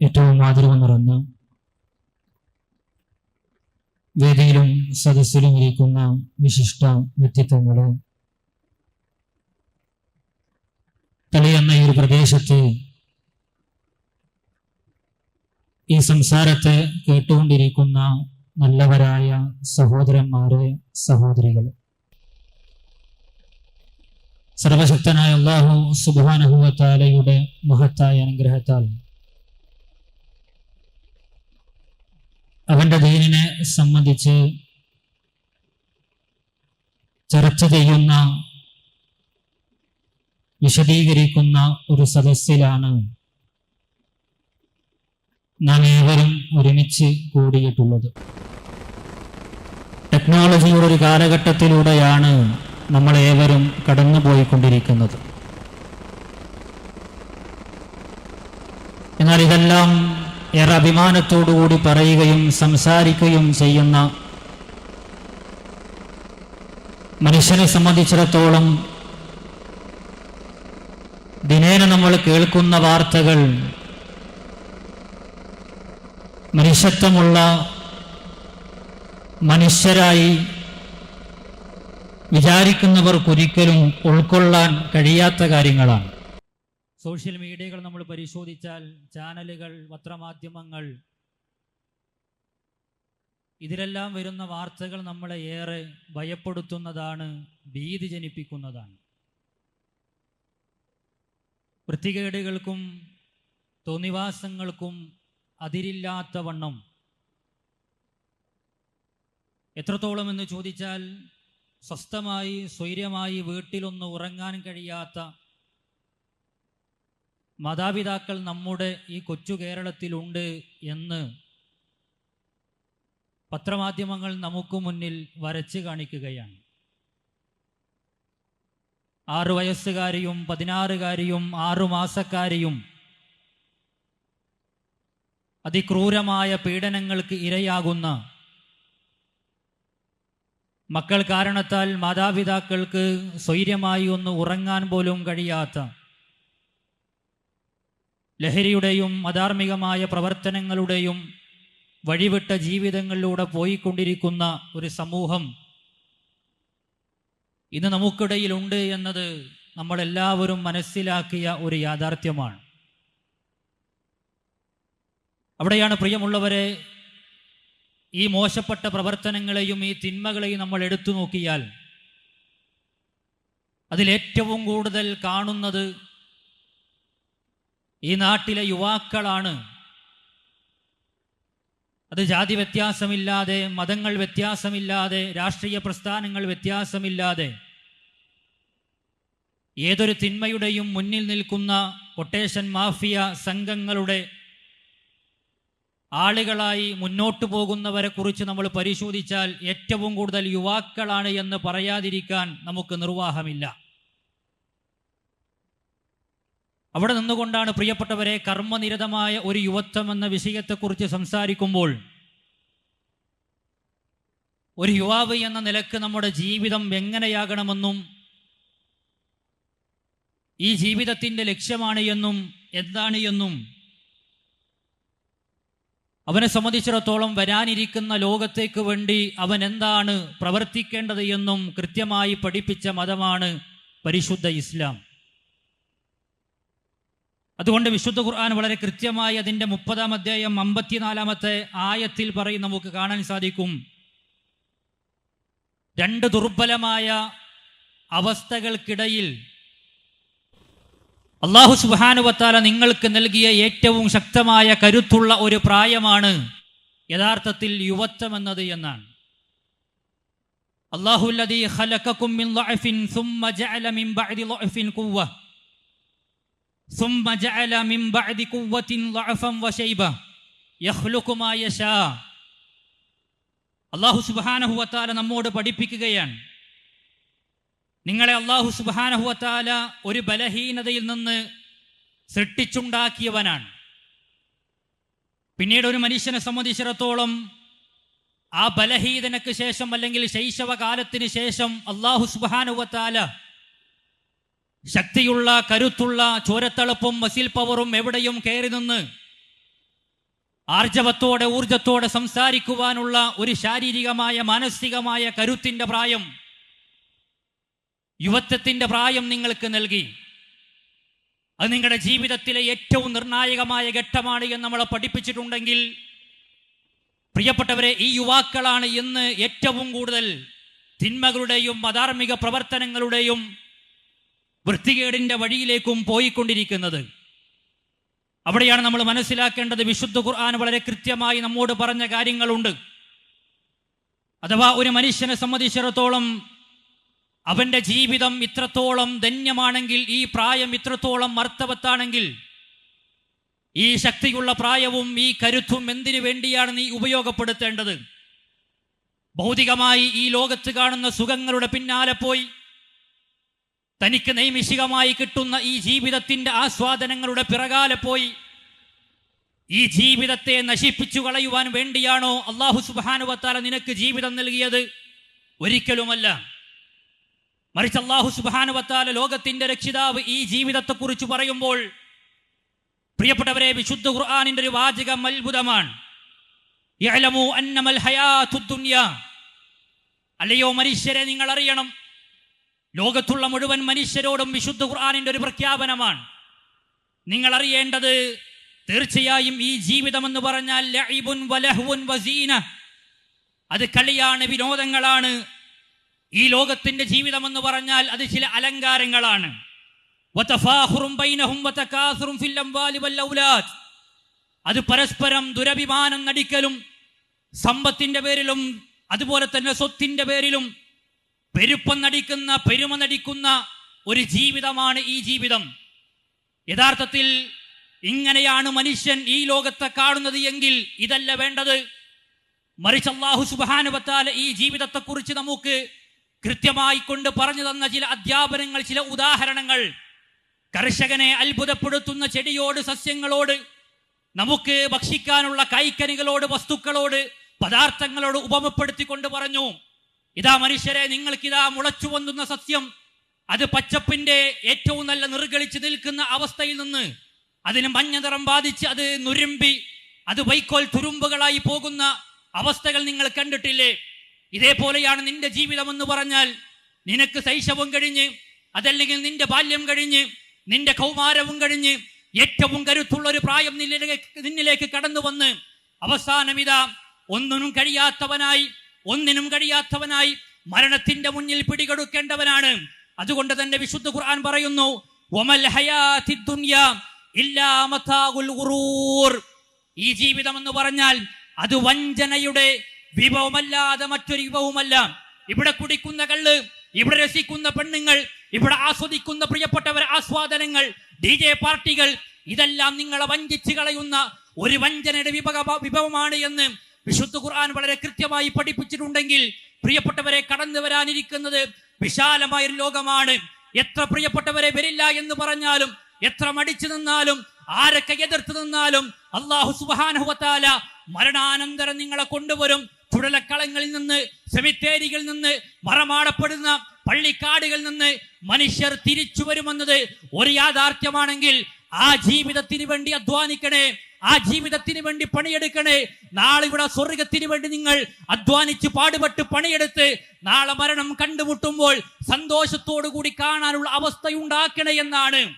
ഏറ്റവും ആദരവ് നിറഞ്ഞ വേദിയിലും സദസ്സിലും ഇരിക്കുന്ന വിശിഷ്ട വ്യക്തിത്വങ്ങളെ തെളിയുന്ന ഈ ഒരു പ്രദേശത്ത് ഈ സംസാരത്തെ കേട്ടുകൊണ്ടിരിക്കുന്ന നല്ലവരായ സഹോദരന്മാരെ സഹോദരികൾ സർവശക്തനായ അള്ളാഹു സുബാനഹുവത്താലയുടെ മഹത്തായ അനുഗ്രഹത്താൽ അവന്റെ ദീനിനെ സംബന്ധിച്ച് ചർച്ച ചെയ്യുന്ന വിശദീകരിക്കുന്ന ഒരു സദസ്സിലാണ് നാം ഏവരും ഒരുമിച്ച് കൂടിയിട്ടുള്ളത്. ടെക്നോളജിയുടെ ഒരു കാലഘട്ടത്തിലൂടെയാണ് നമ്മൾ ഏവരും കടന്നുപോയിക്കൊണ്ടിരിക്കുന്നത്. എന്നാൽ ഇതെല്ലാം ഏറെ അഭിമാനത്തോടുകൂടി പറയുകയും സംസാരിക്കുകയും ചെയ്യുന്ന മനുഷ്യനെ സംബന്ധിച്ചിടത്തോളം ദിനേന നമ്മൾ കേൾക്കുന്ന വാർത്തകൾ മനുഷ്യത്വമുള്ള മനുഷ്യരായി വിചാരിക്കുന്നവർക്കൊരിക്കലും ഉൾക്കൊള്ളാൻ കഴിയാത്ത കാര്യങ്ങളാണ്. സോഷ്യൽ മീഡിയകൾ നമ്മൾ പരിശോധിച്ചാൽ ചാനലുകൾ പത്രമാധ്യമങ്ങൾ ഇതിലെല്ലാം വരുന്ന വാർത്തകൾ നമ്മളെ ഏറെ ഭയപ്പെടുത്തുന്നതാണ് ഭീതി ജനിപ്പിക്കുന്നതാണ്. വൃത്തികേടുകൾക്കും തോന്നിവാസങ്ങൾക്കും അതിരില്ലാത്ത വണ്ണം. എത്രത്തോളം എന്ന് ചോദിച്ചാൽ സ്വസ്ഥമായി സ്വൈര്യമായി വീട്ടിലൊന്ന് ഉറങ്ങാൻ കഴിയാത്ത മാതാപിതാക്കൾ നമ്മുടെ ഈ കൊച്ചു കേരളത്തിലുണ്ട് എന്ന് പത്രമാധ്യമങ്ങൾ നമുക്ക് മുന്നിൽ വരച്ച് കാണിക്കുകയാണ്. ആറു വയസ്സുകാരിയും പതിനാറുകാരിയും ആറുമാസക്കാരിയും അതിക്രൂരമായ പീഡനങ്ങൾക്ക് ഇരയാകുന്ന മക്കൾ കാരണത്താൽ മാതാപിതാക്കൾക്ക് സ്വൈര്യമായി ഒന്ന് ഉറങ്ങാൻ പോലും കഴിയാത്ത ലഹരിയുടെയും അധാർമികമായ പ്രവർത്തനങ്ങളുടെയും വഴിവിട്ട ജീവിതങ്ങളിലൂടെ പോയിക്കൊണ്ടിരിക്കുന്ന ഒരു സമൂഹം ഇന്ന് നമുക്കിടയിലുണ്ട് എന്നത് നമ്മളെല്ലാവരും മനസ്സിലാക്കിയ ഒരു യാഥാർത്ഥ്യമാണ്. അവിടെയാണ് പ്രിയമുള്ളവരെ ഈ മോശപ്പെട്ട പ്രവർത്തനങ്ങളെയും ഈ തിന്മകളെയും നമ്മൾ എടുത്തു നോക്കിയാൽ അതിലേറ്റവും കൂടുതൽ കാണുന്നത് ഈ നാട്ടിലെ യുവാക്കളാണ്. അത് ജാതി വ്യത്യാസമില്ലാതെ മതങ്ങൾ വ്യത്യാസമില്ലാതെ രാഷ്ട്രീയ പ്രസ്ഥാനങ്ങൾ വ്യത്യാസമില്ലാതെ ഏതൊരു തിന്മയുടെയും മുന്നിൽ നിൽക്കുന്ന കൊട്ടേഷൻ മാഫിയ സംഘങ്ങളുടെ ആളുകളായി മുന്നോട്ടു പോകുന്നവരെ കുറിച്ച് നമ്മൾ പരിശോധിച്ചാൽ ഏറ്റവും കൂടുതൽ യുവാക്കളാണ് എന്ന് പറയാതിരിക്കാൻ നമുക്ക് നിർവാഹമില്ല. അവിടെ നിന്നുകൊണ്ടാണ് പ്രിയപ്പെട്ടവരെ കർമ്മനിരതമായ ഒരു യുവത്വം എന്ന വിഷയത്തെക്കുറിച്ച് സംസാരിക്കുമ്പോൾ ഒരു യുവാവ് എന്ന നിലയ്ക്ക് നമ്മുടെ ജീവിതം എങ്ങനെയാകണമെന്നും ഈ ജീവിതത്തിന്റെ ലക്ഷ്യമാണ് എന്നും എന്താണ് എന്നും അവനെ സംബന്ധിച്ചിടത്തോളം വരാനിരിക്കുന്ന ലോകത്തേക്ക് വേണ്ടി അവൻ എന്താണ് പ്രവർത്തിക്കേണ്ടത് എന്നും കൃത്യമായി പഠിപ്പിച്ച മതമാണ് പരിശുദ്ധ ഇസ്ലാം. അതുകൊണ്ട് വിശുദ്ധ ഖുർആൻ വളരെ കൃത്യമായി അതിന്റെ മുപ്പതാം അധ്യായം അമ്പത്തിനാലാമത്തെ ആയത്തിൽ പറയും നമുക്ക് കാണാൻ സാധിക്കും. രണ്ട് ദുർബലമായ അവസ്ഥകൾക്കിടയിൽ അള്ളാഹു സുബാനുവത്താല നിങ്ങൾക്ക് നൽകിയ ഏറ്റവും ശക്തമായ കരുത്തുള്ള ഒരു പ്രായമാണ് യഥാർത്ഥത്തിൽ യുവത്വം എന്നത് എന്നാണ്. അള്ളാഹുല്ലദീ സുമ്മ ജഅല മിൻ ബഅദി قوة ളഅഫൻ വശൈബ യഖ്ലുഖു മാ യശാ അള്ളാഹു സുബ്ഹാനഹു വതആല നമ്മോട് പഠിപ്പിക്കുകയാണ്. നിങ്ങളെ അള്ളാഹു സുബാനഹുവത്താല ഒരു ബലഹീനതയിൽ നിന്ന് സൃഷ്ടിച്ചുണ്ടാക്കിയവനാണ്. പിന്നീട് ഒരു മനുഷ്യനെ സംബന്ധിച്ചിടത്തോളം ആ ബലഹീനതയ്ക്ക് ശേഷം അല്ലെങ്കിൽ ശൈശവകാലത്തിന് ശേഷം അള്ളാഹു സുബാനുവത്താല ശക്തിയുള്ള കരുത്തുള്ള ചോരത്തളപ്പും മസിൽ പവറും എവിടെയും കയറി നിന്ന് ആർജവത്തോടെ ഊർജത്തോടെ സംസാരിക്കുവാനുള്ള ഒരു ശാരീരികമായ മാനസികമായ കരുത്തിന്റെ പ്രായം യുവത്വത്തിന്റെ പ്രായം നിങ്ങൾക്ക് നൽകി. അത് നിങ്ങളുടെ ജീവിതത്തിലെ ഏറ്റവും നിർണായകമായ ഘട്ടമാണ് എന്ന് നമ്മളെ പഠിപ്പിച്ചിട്ടുണ്ടെങ്കിൽ പ്രിയപ്പെട്ടവരെ ഈ യുവാക്കളാണ് ഇന്ന് ഏറ്റവും കൂടുതൽ തിന്മകളുടെയും അധാർമിക പ്രവർത്തനങ്ങളുടെയും വൃത്തികേടിന്റെ വഴിയിലേക്കും പോയിക്കൊണ്ടിരിക്കുന്നത്. അവിടെയാണ് നമ്മൾ മനസ്സിലാക്കേണ്ടത് വിശുദ്ധ ഖുർആൻ വളരെ കൃത്യമായി നമ്മോട് പറഞ്ഞ കാര്യങ്ങളുണ്ട്. അഥവാ ഒരു മനുഷ്യനെ സംബന്ധിച്ചിടത്തോളം അവന്റെ ജീവിതം ഇത്രത്തോളം ധന്യമാണെങ്കിൽ ഈ പ്രായം ഇത്രത്തോളം അർത്ഥവത്താണെങ്കിൽ ഈ ശക്തിയുള്ള പ്രായവും ഈ കരുത്തും എന്തിനു വേണ്ടിയാണ് നീ ഉപയോഗപ്പെടുത്തേണ്ടത്? ഭൗതികമായി ഈ ലോകത്ത് കാണുന്ന സുഖങ്ങളുടെ പിന്നാലെ പോയി തനിക്ക് നൈമിഷികമായി കിട്ടുന്ന ഈ ജീവിതത്തിന്റെ ആസ്വാദനങ്ങളുടെ പിറകാലെ പോയി ഈ ജീവിതത്തെ നശിപ്പിച്ചു കളയുവാൻ വേണ്ടിയാണോ അള്ളാഹു സുബാനുവത്താല നിനക്ക് ജീവിതം നൽകിയത്? ഒരിക്കലുമല്ല. മറിച്ച് അള്ളാഹു സുബാനുവത്താല ലോകത്തിന്റെ രക്ഷിതാവ് ഈ ജീവിതത്തെക്കുറിച്ച് പറയുമ്പോൾ പ്രിയപ്പെട്ടവരെ വിശുദ്ധ ഖുർആാനിന്റെ ഒരു വാചകം അത്ഭുതമാണ്. അല്ലയോ മനുഷ്യരെ നിങ്ങൾ അറിയണം ലോകത്തുള്ള മുഴുവൻ മനുഷ്യരോടും വിശുദ്ധ ഖുർആാനിന്റെ ഒരു പ്രഖ്യാപനമാണ്. നിങ്ങൾ അറിയേണ്ടത് തീർച്ചയായും ഈ ജീവിതം എന്ന് പറഞ്ഞാൽ ലഇബുൻ വലഹുൻ വസീന. അത് കളിയാണ് വിനോദങ്ങളാണ്. ഈ ലോകത്തിന്റെ ജീവിതം എന്ന് പറഞ്ഞാൽ അത് ചില അലങ്കാരങ്ങളാണ്. അത് പരസ്പരം ദുരഭിമാനം നടിക്കലും സമ്പത്തിന്റെ പേരിലും അതുപോലെ തന്നെ സ്വത്തിന്റെ പേരിലും പെരുപ്പം നടിക്കുന്ന പെരുമ നടിക്കുന്ന ഒരു ജീവിതമാണ് ഈ ജീവിതം. യഥാർത്ഥത്തിൽ ഇങ്ങനെയാണ് മനുഷ്യൻ ഈ ലോകത്തെ കാണുന്നത് എങ്കിൽ ഇതല്ല വേണ്ടത്. മറിച്ച് അള്ളാഹു സുബാനുവത്താല ഈ ജീവിതത്തെക്കുറിച്ച് നമുക്ക് കൃത്യമായി കൊണ്ട് പറഞ്ഞു തന്ന ചില അധ്യാപനങ്ങൾ ചില ഉദാഹരണങ്ങൾ. കർഷകനെ അത്ഭുതപ്പെടുത്തുന്ന ചെടിയോട് സസ്യങ്ങളോട് നമുക്ക് ഭക്ഷിക്കാനുള്ള കൈക്കനികളോട് വസ്തുക്കളോട് പദാർത്ഥങ്ങളോട് ഉപമപ്പെടുത്തിക്കൊണ്ട് പറഞ്ഞു. ഇതാ മനുഷ്യരെ നിങ്ങൾക്കിതാ മുളച്ചു പൊന്തുന്ന സത്യം. അത് പച്ചപ്പിന്റെ ഏറ്റവും നല്ല നിർഗളിച്ച് നിൽക്കുന്ന അവസ്ഥയിൽ നിന്ന് അതിന് മഞ്ഞ നിറം ബാധിച്ച് അത് നുരുമ്പി അത് വൈക്കോൽ തുരുമ്പുകളായി പോകുന്ന അവസ്ഥകൾ നിങ്ങൾ കണ്ടിട്ടില്ലേ? ഇതേപോലെയാണ് നിന്റെ ജീവിതം എന്ന് പറഞ്ഞാൽ നിനക്ക് ശൈശവം കഴിഞ്ഞ് അതല്ലെങ്കിൽ നിന്റെ ബാല്യം കഴിഞ്ഞ് നിന്റെ കൗമാരവും കഴിഞ്ഞ് ഏറ്റവും കരുത്തുള്ള ഒരു പ്രായം നിന്നിലേക്ക് നിന്നിലേക്ക് കടന്നു വന്ന് അവസാനം ഇതാ ഒന്നിനും കഴിയാത്തവനായി ഒന്നിനും കഴിയാത്തവനായി മരണത്തിന്റെ മുന്നിൽ പിടികൊടുക്കേണ്ടവനാണ് അതുകൊണ്ട് തന്നെ വിശുദ്ധ ഖുർആൻ പറയുന്നു. ഈ ജീവിതം എന്ന് പറഞ്ഞാൽ അത് വഞ്ചനയുടെ വിഭവമല്ലാതെ മറ്റൊരു വിഭവമല്ല ഇവിടെ കുടിക്കുന്ന കള്ള് ഇവിടെ രസിക്കുന്ന പെണ്ണുങ്ങൾ ഇവിടെ ആസ്വദിക്കുന്ന പ്രിയപ്പെട്ടവർ ആസ്വാദനങ്ങൾ ഡി ജെ പാർട്ടികൾ ഇതെല്ലാം നിങ്ങളെ വഞ്ചിച്ചു കളയുന്ന ഒരു വഞ്ചനയുടെ വിഭവ വിഭവമാണ് എന്ന് വിശുദ്ധ ഖുർആൻ വളരെ കൃത്യമായി പഠിപ്പിച്ചിട്ടുണ്ടെങ്കിൽ പ്രിയപ്പെട്ടവരെ കടന്നു വരാനിരിക്കുന്നത് വിശാലമായ ഒരു ലോകമാണ്. എത്ര പ്രിയപ്പെട്ടവരെ വരില്ല എന്ന് പറഞ്ഞാലും എത്ര മടിച്ചു നിന്നാലും ആരൊക്കെ എതിർത്ത് നിന്നാലും അള്ളാഹു സുബാനുഹത്താല മരണാനന്തരം നിങ്ങളെ കൊണ്ടുവരും. ചുഴലക്കളങ്ങളിൽ നിന്ന് സെമിത്തേരികളിൽ നിന്ന് മറമാടപ്പെടുന്ന പള്ളിക്കാടുകളിൽ നിന്ന് മനുഷ്യർ തിരിച്ചു വരുമെന്നത് ഒരു യാഥാർത്ഥ്യമാണെങ്കിൽ ആ ജീവിതത്തിന് വേണ്ടി അധ്വാനിക്കണേ ആ ജീവിതത്തിന് വേണ്ടി പണിയെടുക്കണേ. നാളെ ഇവിടെ സ്വർഗത്തിന് വേണ്ടി നിങ്ങൾ അധ്വാനിച്ച് പാടുപെട്ട് പണിയെടുത്ത് നാളെ മരണം കണ്ടുമുട്ടുമ്പോൾ സന്തോഷത്തോടു കൂടി കാണാനുള്ള അവസ്ഥയുണ്ടാക്കണേ എന്നാണ്.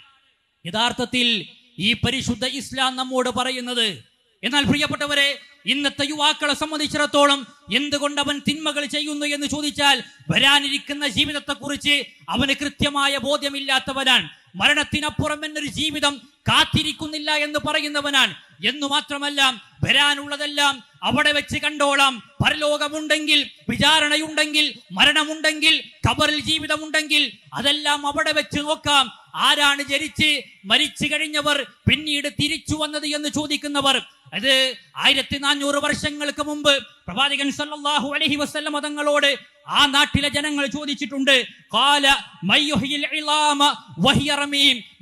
യഥാർത്ഥത്തിൽ ഈ പരിശുദ്ധ ഇസ്ലാം നമ്മോട് പറയുന്നത്. എന്നാൽ പ്രിയപ്പെട്ടവരെ ഇന്നത്തെ യുവാക്കളെ സംബന്ധിച്ചിടത്തോളം എന്തുകൊണ്ട് അവൻ തിന്മകൾ ചെയ്യുന്നു എന്ന് ചോദിച്ചാൽ വരാനിരിക്കുന്ന ജീവിതത്തെക്കുറിച്ച് അവന് കൃത്യമായ ബോധ്യമില്ലാത്തവനാണ്. മരണത്തിനപ്പുറം എന്നൊരു ജീവിതം കാത്തിരിക്കുന്നില്ല എന്ന് പറയുന്നവനാൻ. എന്നു മാത്രമല്ല വരാനുള്ളതെല്ലാം അവിടെ വെച്ച് കണ്ടോളാം. പരലോകമുണ്ടെങ്കിൽ വിചാരണയുണ്ടെങ്കിൽ മരണമുണ്ടെങ്കിൽ കബറിൽ ജീവിതമുണ്ടെങ്കിൽ അതെല്ലാം അവിടെ വെച്ച് നോക്കാം. ആരാണ് ജനിച്ച് മരിച്ചു കഴിഞ്ഞവർ പിന്നീട് തിരിച്ചു വന്നത് എന്ന് ചോദിക്കുന്നവർ അത് ആയിരത്തി നാനൂറ് വർഷങ്ങൾക്ക് മുമ്പ് പ്രവാചകൻ സല്ലാഹു അലഹി വസ്ല്ല മതങ്ങളോട് ആ നാട്ടിലെ ജനങ്ങൾ ചോദിച്ചിട്ടുണ്ട് കാല